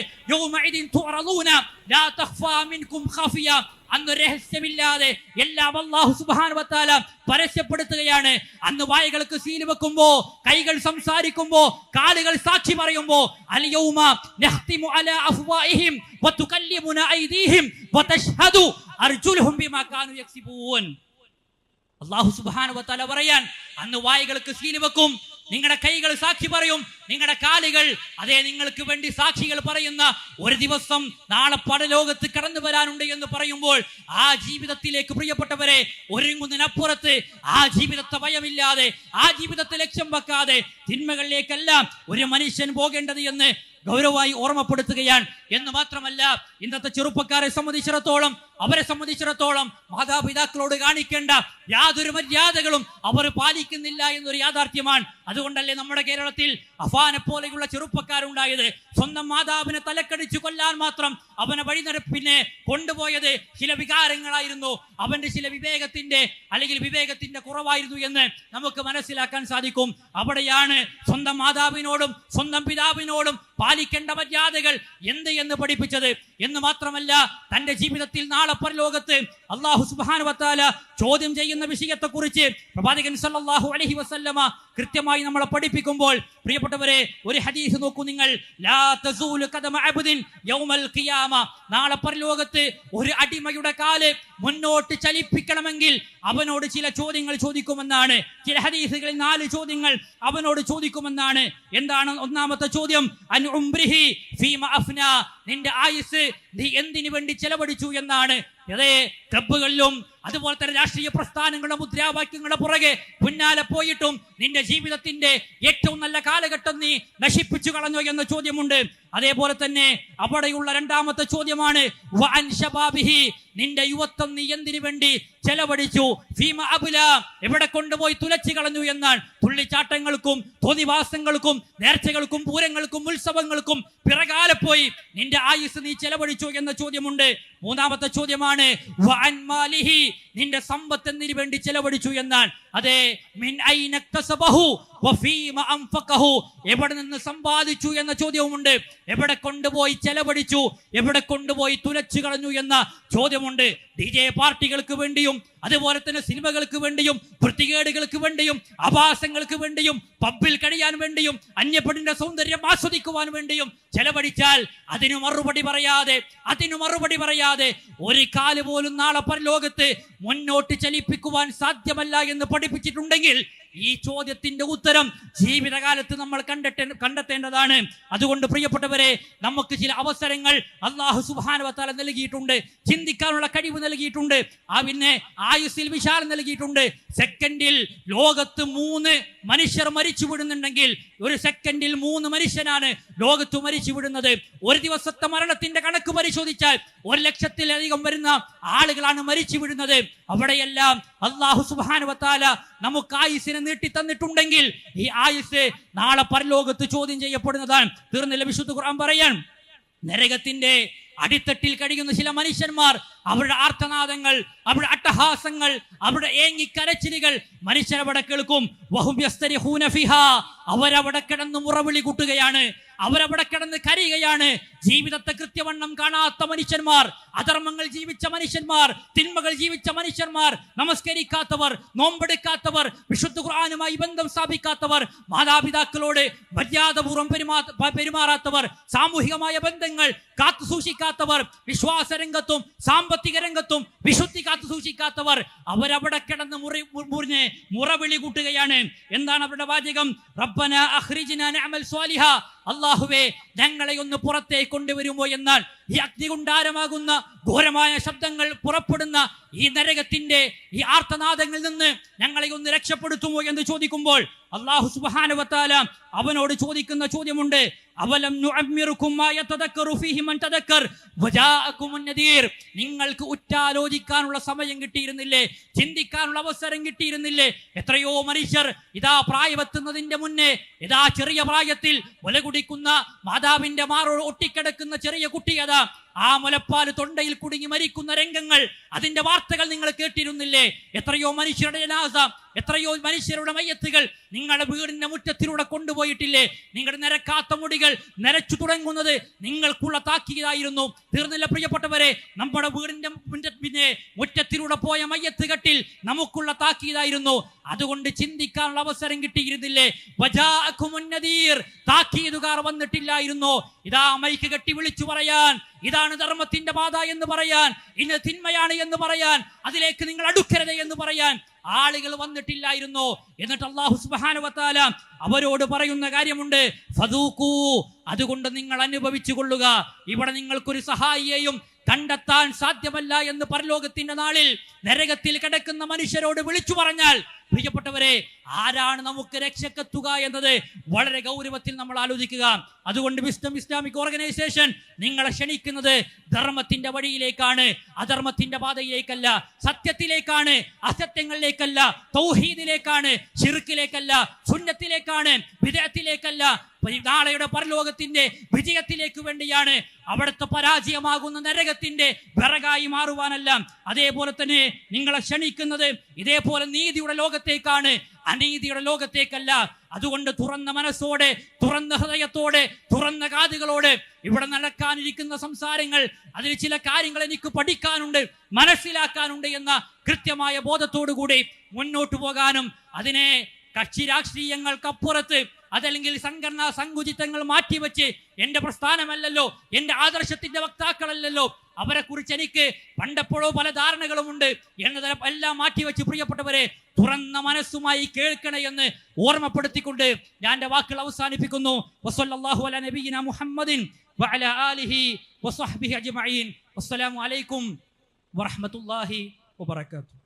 അന്ന് രഹസ്യമില്ലാതെ എല്ലാം അള്ളാഹു സുബാനുവത്താല പരസ്യപ്പെടുത്തുകയാണ്. അന്ന് വായകൾക്ക് സീൽ വെക്കുമ്പോ കൈകൾ സംസാരിക്കുമ്പോ കാലുകൾ സാക്ഷി പറയുമ്പോ നഹ്തിമു അലാ ഐദീഹിം അർജുലുഹും ബിമാ കാനു യക്സിബൂൻ. അള്ളാഹു സുബാനുവത്താല പറയാൻ അന്ന് വായകൾക്ക് സീൽ വെക്കും നിങ്ങളുടെ കൈകൾ സാക്ഷി പറയും. നിങ്ങളുടെ കാലുകൾ അതേ നിങ്ങൾക്ക് വേണ്ടി സാക്ഷികൾ പറയുന്ന ഒരു ദിവസം നാളെ പടലോകത്ത് കടന്നു വരാനുണ്ട് എന്ന് പറയുമ്പോൾ ആ ജീവിതത്തിലേക്ക് പ്രിയപ്പെട്ടവരെ ഒരുങ്ങുന്നതിനപ്പുറത്ത് ആ ജീവിതത്തെ ഭയമില്ലാതെ ആ ജീവിതത്തെ ലക്ഷ്യം വെക്കാതെ തിന്മകളിലേക്കെല്ലാം ഒരു മനുഷ്യൻ പോകേണ്ടത് എന്ന് ഗൗരവമായി ഓർമ്മപ്പെടുത്തുകയാണ്. എന്ന് മാത്രമല്ല ഇന്നത്തെ ചെറുപ്പക്കാരെ സംബന്ധിച്ചിടത്തോളം അവരെ സംബന്ധിച്ചിടത്തോളം മാതാപിതാക്കളോട് കാണിക്കേണ്ട യാതൊരു മര്യാദകളും അവർ പാലിക്കുന്നില്ല എന്നൊരു യാഥാർത്ഥ്യമാണ്. അതുകൊണ്ടല്ലേ നമ്മുടെ കേരളത്തിൽ അഫാനെ പോലെയുള്ള ചെറുപ്പക്കാരുണ്ടായത്. സ്വന്തം മാതാവിനെ തലക്കടിച്ചു കൊല്ലാൻ മാത്രം അവനെ വഴിനടപ്പിനെ കൊണ്ടുപോയത് ചില വികാരങ്ങളായിരുന്നു. അവന്റെ ചില വിവേകത്തിന്റെ അല്ലെങ്കിൽ വിവേകത്തിന്റെ കുറവായിരുന്നു എന്ന് നമുക്ക് മനസ്സിലാക്കാൻ സാധിക്കും. അവിടെയാണ് സ്വന്തം മാതാവിനോടും സ്വന്തം പിതാവിനോടും പാലിക്കേണ്ട മര്യാദകൾ എന്ത് എന്ന് പഠിപ്പിച്ചത്? എന്ന് മാത്രമല്ല തന്റെ ജീവിതത്തിൽ നാളെ പരലോകത്ത് അള്ളാഹു സുബാനുവത്താല ചോദ്യം ചെയ്യുന്ന വിഷയത്തെക്കുറിച്ച് പ്രവാചകൻ സല്ലല്ലാഹു അലൈഹി വസല്ലമ കൃത്യമായി നമ്മളെ പഠിപ്പിക്കുമ്പോൾ പ്രിയപ്പെട്ടവരെ ഒരു ഹദീസ് നോക്കൂ നിങ്ങൾ. നാളെ പരലോകത്ത് ഒരു അടിമയുടെ കാൽ മുന്നോട്ട് ചലിപ്പിക്കണമെങ്കിൽ അവനോട് ചില ചോദ്യങ്ങൾ ചോദിക്കുമെന്നാണ്. ചില ഹദീസുകളിൽ നാല് ചോദ്യങ്ങൾ അവനോട് ചോദിക്കുമെന്നാണ്. എന്താണ് ഒന്നാമത്തെ ചോദ്യം? അഫ്ന നിന്റെ ആയുസ് നീ എന്തിനു വേണ്ടി ചെലവഴിച്ചു എന്നാണ് അതേ ക്ലബുകളിലും അതുപോലെ തന്നെ രാഷ്ട്രീയ പ്രസ്ഥാനങ്ങളുടെ മുദ്രാവാക്യങ്ങളുടെ പുറകെ പിന്നാലെ പോയിട്ടും നിന്റെ ജീവിതത്തിന്റെ ഏറ്റവും നല്ല കാലഘട്ടം നീ നശിപ്പിച്ചു കളഞ്ഞു എന്ന ചോദ്യമുണ്ട്. അതേപോലെ തന്നെ അവിടെയുള്ള രണ്ടാമത്തെ ചോദ്യമാണ് നിന്റെ യുവത്വം നീ എന്തിനു വേണ്ടി ചെലവഴിച്ചു? ഫീമ അബുല എവിടെ കൊണ്ടുപോയി തുലച്ചു കളഞ്ഞു? എന്നാൽ തുള്ളിച്ചാട്ടങ്ങൾക്കും തോന്നിവാസങ്ങൾക്കും നേർച്ചകൾക്കും പൂരങ്ങൾക്കും ഉത്സവങ്ങൾക്കും പിറകാലെ പോയി നിന്റെ ആയുസ് നീ ചെലവഴിച്ചു എന്ന ചോദ്യമുണ്ട്. മൂന്നാമത്തെ ചോദ്യമാണ് നിന്റെ സമ്പത്ത് എന്തിനു വേണ്ടി ചെലവഴിച്ചു എന്നാൽ അതെ എവിടെ നിന്ന് സമ്പാദിച്ചു എന്ന ചോദ്യവുമുണ്ട്. എവിടെ കൊണ്ടുപോയി ചെലവഴിച്ചു എവിടെ കൊണ്ടുപോയി തുലച്ചു കളഞ്ഞു എന്ന ചോദ്യമുണ്ട്. ഡി ജെ പാർട്ടികൾക്ക് വേണ്ടിയും അതുപോലെ തന്നെ സിനിമകൾക്ക് വേണ്ടിയും വൃത്തികേടുകൾക്ക് വേണ്ടിയും ആഭാസങ്ങൾക്ക് വേണ്ടിയും പബ്ബിൽ കഴിയാൻ വേണ്ടിയും അന്യപ്പെടിന്റെ സൗന്ദര്യം ആസ്വദിക്കുവാൻ വേണ്ടിയും ചെലവഴിച്ചാൽ അതിനു മറുപടി പറയാതെ അതിനു മറുപടി പറയാതെ ഒരു കാൽ പോലും നാളെ പരലോകത്ത് മുന്നോട്ട് ചലിപ്പിക്കുവാൻ സാധ്യമല്ല എന്ന് പഠിപ്പിച്ചിട്ടുണ്ടെങ്കിൽ ഈ ചോദ്യത്തിന്റെ ഉത്തരം ജീവിതകാലത്ത് നമ്മൾ കണ്ടെത്തേ കണ്ടെത്തേണ്ടതാണ്. അതുകൊണ്ട് പ്രിയപ്പെട്ടവരെ നമുക്ക് ചില അവസരങ്ങൾ അള്ളാഹു സുബാനുവത്താല നൽകിയിട്ടുണ്ട്. ചിന്തിക്കാനുള്ള കഴിവ് നൽകിയിട്ടുണ്ട്. ആ പിന്നെ ആയുസ്സിൽ വിശാലം നൽകിയിട്ടുണ്ട്. സെക്കൻഡിൽ ലോകത്ത് മൂന്ന് മനുഷ്യർ മരിച്ചു വിടുന്നുണ്ടെങ്കിൽ ഒരു സെക്കൻഡിൽ മൂന്ന് മനുഷ്യനാണ് ലോകത്ത് മരിച്ചു വിടുന്നത്. ഒരു ദിവസത്തെ മരണത്തിന്റെ കണക്ക് പരിശോധിച്ചാൽ ഒരു ലക്ഷത്തിലധികം വരുന്ന ആളുകളാണ് മരിച്ചു വിടുന്നത്. അവിടെയെല്ലാം അള്ളാഹു സുബാനുവത്താല നമുക്ക് ആയുസിനെ നീട്ടി തന്നിട്ടുണ്ടെങ്കിൽ ഈ ആയുസ് നാളെ പരലോകത്ത് ചോദ്യം ചെയ്യപ്പെടുന്നതാണ്. തീർന്നില്ല വിശുദ്ധ ഖുർആൻ പറയാൻ. നരകത്തിന്റെ അടിത്തട്ടിൽ കഴിയുന്ന ചില മനുഷ്യന്മാർ അവരുടെ ആർത്തനാദങ്ങൾ അവരുടെ അട്ടഹാസങ്ങൾ അവരുടെ ഏങ്ങി കരച്ചിലുകൾ മനുഷ്യരവിടെ കേൾക്കും. അവരവിടെ കിടന്ന് മുറവിളി കൂട്ടുകയാണ്. അവരവിടെ കിടന്ന് കരയുകയാണ്. ജീവിതത്തെ കൃത്യവണ്ണം കാണാത്ത മനുഷ്യന്മാർ അധർമ്മങ്ങൾ ജീവിച്ച മനുഷ്യന്മാർ തിന്മകൾ ജീവിച്ച മനുഷ്യന്മാർ നമസ്കരിക്കാത്തവർ നോമ്പെടുക്കാത്തവർ വിശുദ്ധ ഖുർആാനുമായി ബന്ധം സ്ഥാപിക്കാത്തവർ മാതാപിതാക്കളോട് മര്യാദപൂർവം പെരുമാ പെരുമാറാത്തവർ സാമൂഹികമായ ബന്ധങ്ങൾ കാത്തു സൂക്ഷിക്കാത്തവർ വിശ്വാസ രംഗത്തും സാമ്പത്തിക രംഗത്തും വിശുദ്ധി കാത്തു സൂക്ഷിക്കാത്തവർ അവരവിടെ കിടന്ന് മുറി മുറിഞ്ഞ് മുറവിളി കൂട്ടുകയാണ്. എന്താണ് അവരുടെ വാചകം? റബ്ബന അഖ്രിജ്നാ അമൽ സ്വാലിഹ അള്ളാഹുവേ ഞങ്ങളെ ഒന്ന് പുറത്തേക്ക് കൊണ്ടുവരുമോ എന്നാൽ ഈ അഗ്നികുണ്ടാരമാകുന്ന ഘോരമായ ശബ്ദങ്ങൾ പുറപ്പെടുന്ന ഈ നരകത്തിന്റെ ഈ ആർത്തനാദങ്ങളിൽ നിന്ന് ഞങ്ങളെ ഒന്ന് രക്ഷപ്പെടുത്തുമോ എന്ന് ചോദിക്കുമ്പോൾ അള്ളാഹു സുബാനുവത്താല അവനോട് ചോദിക്കുന്ന ചോദ്യമുണ്ട്. അവലം നിങ്ങൾക്ക് ഉറ്റാലോചിക്കാനുള്ള സമയം കിട്ടിയിരുന്നില്ലേ? ചിന്തിക്കാനുള്ള അവസരം കിട്ടിയിരുന്നില്ലേ? എത്രയോ മനുഷ്യർ ഇതാ പ്രായമെത്തുന്നതിന്റെ മുന്നേ ഇതാ ചെറിയ പ്രായത്തിൽ മുല കുടിക്കുന്ന മാതാവിന്റെ മാറോട് ഒട്ടിക്കിടക്കുന്ന ചെറിയ കുട്ടി അതാ. ആ മുലപ്പാൽ തൊണ്ടയിൽ കുടുങ്ങി മരിക്കുന്ന രംഗങ്ങൾ അതിന്റെ വാർത്തകൾ നിങ്ങൾ കേട്ടിരുന്നില്ലേ? എത്രയോ മനുഷ്യരുടെ ജനാസ എത്രയോ മനുഷ്യരുടെ മയ്യത്തുകൾ നിങ്ങളുടെ വീടിന്റെ മുറ്റത്തിലൂടെ കൊണ്ടുപോയിട്ടില്ലേ? നിങ്ങളുടെ നിരക്കാത്ത മുടികൾ നരച്ചു തുടങ്ങുന്നത് നിങ്ങൾക്കുള്ള താക്കിയതായിരുന്നു തീർന്നില്ല പ്രിയപ്പെട്ടവരെ നമ്മുടെ വീടിന്റെ പിന്നെ മുറ്റത്തിലൂടെ പോയ മയ്യത്ത് കെട്ടിൽ നമുക്കുള്ള താക്കിയതായിരുന്നു അതുകൊണ്ട് ചിന്തിക്കാനുള്ള അവസരം കിട്ടിയിരുന്നില്ലേ. താക്കീതുകാർ വന്നിട്ടില്ലായിരുന്നു. ഇതാ മൈക്ക് കെട്ടി വിളിച്ചു പറയാൻ ഇതാണ് ധർമ്മത്തിന്റെ പാത എന്ന് പറയാൻ ഇന്ന് തിന്മയാണ് എന്ന് പറയാൻ അതിലേക്ക് നിങ്ങൾ അടുക്കരുത് എന്ന് പറയാൻ ആളുകൾ വന്നിട്ടില്ലായിരുന്നു. എന്നിട്ട് അള്ളാഹു സുബാനുവത്താല അവരോട് പറയുന്ന കാര്യമുണ്ട്. ഫതൂക്കൂ അതുകൊണ്ട് നിങ്ങൾ അനുഭവിച്ചു കൊള്ളുക. ഇവിടെ നിങ്ങൾക്കൊരു സഹായിയെയും കണ്ടെത്താൻ സാധ്യമല്ല എന്ന് പരലോകത്തിന്റെ നാളിൽ നരകത്തിൽ കിടക്കുന്ന മനുഷ്യരോട് വിളിച്ചു പറഞ്ഞാൽ പ്രിയപ്പെട്ടവരെ ആരാണ് നമുക്ക് രക്ഷക്കെത്തുക എന്നത് വളരെ ഗൗരവത്തിൽ നമ്മൾ ആലോചിക്കുക. അതുകൊണ്ട് വിസ്ഡം ഇസ്ലാമിക് ഓർഗനൈസേഷൻ നിങ്ങളെ ക്ഷണിക്കുന്നത് ധർമ്മത്തിന്റെ വഴിയിലേക്കാണ്. അധർമ്മത്തിന്റെ പാതയിലേക്കല്ല സത്യത്തിലേക്കാണ് അസത്യങ്ങളിലേക്കല്ല തൗഹീദിലേക്കാണ് ഷിർക്കിലേക്കല്ല സുന്നത്തിലേക്കാണ് വിജയത്തിലേക്കല്ല നാളെയുടെ പരലോകത്തിന്റെ വിജയത്തിലേക്ക് വേണ്ടിയാണ് അവിടുത്തെ പരാജയമാകുന്ന നരകത്തിന്റെ വിറകായി മാറുവാനല്ല. അതേപോലെ തന്നെ നിങ്ങളെ ക്ഷണിക്കുന്നത് ഇതേപോലെ നീതിയുടെ ലോകത്തേക്കാണ് അനീതിയുടെ ലോകത്തേക്കല്ല. അതുകൊണ്ട് തുറന്ന മനസ്സോടെ തുറന്ന ഹൃദയത്തോടെ തുറന്ന കാതുകളോട് ഇവിടെ നടക്കാനിരിക്കുന്ന സംസാരങ്ങൾ അതിൽ ചില കാര്യങ്ങൾ എനിക്ക് പഠിക്കാനുണ്ട് മനസ്സിലാക്കാനുണ്ട് എന്ന കൃത്യമായ ബോധത്തോടു കൂടി മുന്നോട്ടു പോകാനും അതിനെ കക്ഷി രാഷ്ട്രീയങ്ങൾക്കപ്പുറത്ത് അതല്ലെങ്കിൽ സംഘടനാ സങ്കുചിത്തങ്ങൾ മാറ്റിവെച്ച് എന്റെ പ്രസ്ഥാനമല്ലല്ലോ എന്റെ ആദർശത്തിന്റെ വക്താക്കളല്ലല്ലോ അവരെ കുറിച്ച് എനിക്ക് പണ്ടപ്പോഴോ പല ധാരണകളുമുണ്ട്. എന്നതിനെ എല്ലാം മാറ്റിവെച്ച് പ്രിയപ്പെട്ടവരെ തുറന്ന മനസ്സുമായി കേൾക്കണേ എന്ന് ഓർമ്മപ്പെടുത്തിക്കൊണ്ട് ഞാൻ എന്റെ വാക്കുകൾ അവസാനിപ്പിക്കുന്നു. വസല്ലല്ലാഹു അലാ നബിയിന മുഹമ്മദിൻ ആലിഹി അജ്മഈൻ. അസ്സലാമു അലൈക്കും വറഹ്മത്തുള്ളാഹി വബറകാതുഹു.